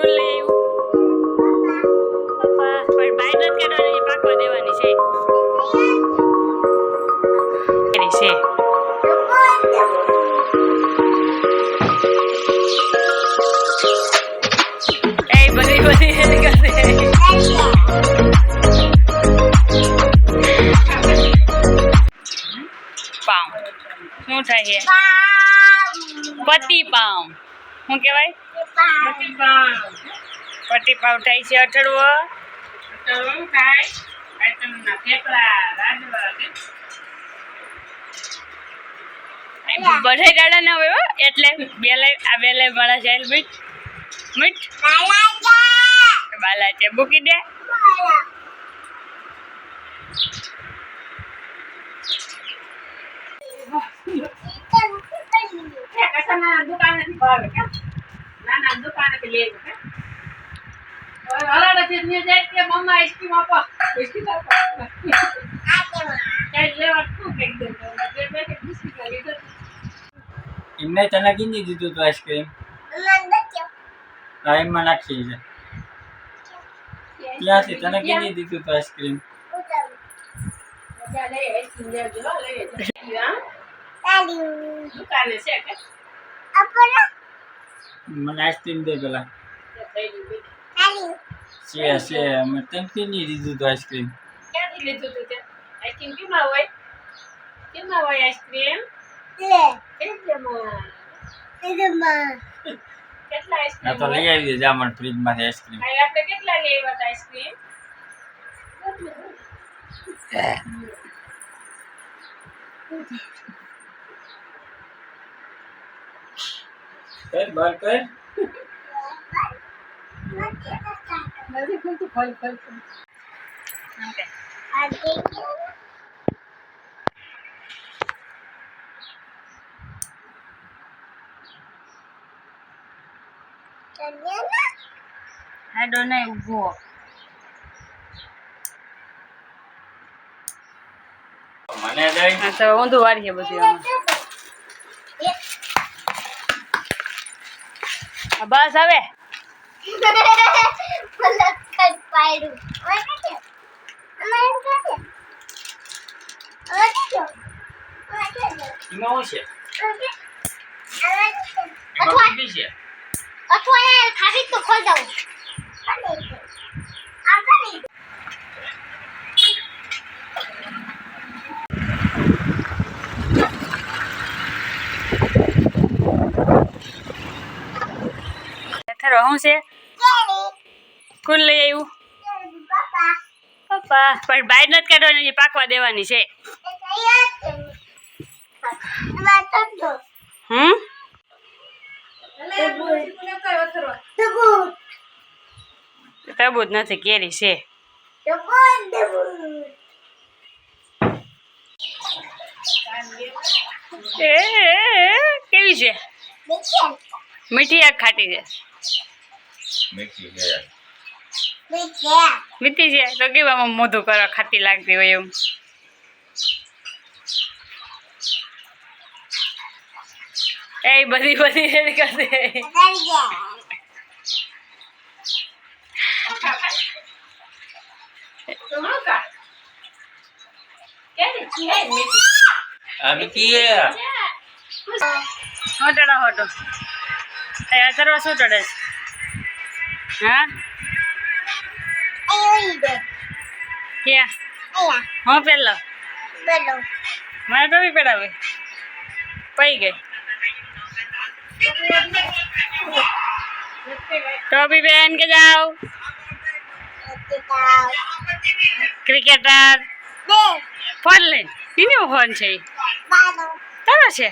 School લઈ આવ્યું પપ્પા પણ બાય નથી કાઢવાની પાકવા દેવાની છે. છે. એ બધી બધી પાઉં. શું થાય છે? પતિ પાઉં. શું કહેવાય? પટી પાવ થાય છે અઠડવો બધા દાડા ના હોય એટલે બે લઈ, આ બે લાઈ મારા જાય મીઠ મીઠ. બાલા છે મૂકી દે. એમને તને કીધી દીધું તું આઈસ્ક્રીમ ટાઈમમાં નાખી છે. ક્યાંથી? તને કીધી દીધું તો આઈસ્ક્રીમ મને આઈસ્ક્રીમ દે પેલા. છે છે મેં તને નહીં લીધું તો આઈસ્ક્રીમ ક્યાંથી લીધું તું તે? આઈસ્ક્રીમ કેમાં હોય? કેમાં હોય આઈસ્ક્રીમ તો આઈસ્ક્રીમ લઈ આવી જામણ ફ્રીજમાંથી આઈસ્ક્રીમ ભાઈ આપણે કેટલા લઈ આવ્યા હતા આઈસ્ક્રીમ કર બાર કર. હાડો ઊભો મને દઈ. તો ઊંધું વાળીએ બધું આમાં. હા, બસ હવે. અથવા ખાવી તો ખોલ દઉં થરો શું છે કુલ લઈ આવ્યું? પણ બાય નથી કાઢવાની છે પાકવા દેવાની છે. હમ? તરબૂચ નથી કેરી છે. કેવી છે? મીઠી આગ ખાટી છે. મીઠી છે તો કેવામાં મોઢું કરો ખાતી લાગતી હોય એમ. એ બધી બધી રેડી કરશે હોટડા હોટો એ કરવા શું ચડે છે. હા? ક્યાં હા પેલો મારે તો બી પેડાવે પઈ ગઈ ટોપી પહેન કે જાઓ ક્રિકેટર ફોન લઈને એનો ફોન છે ઈ? તારો છે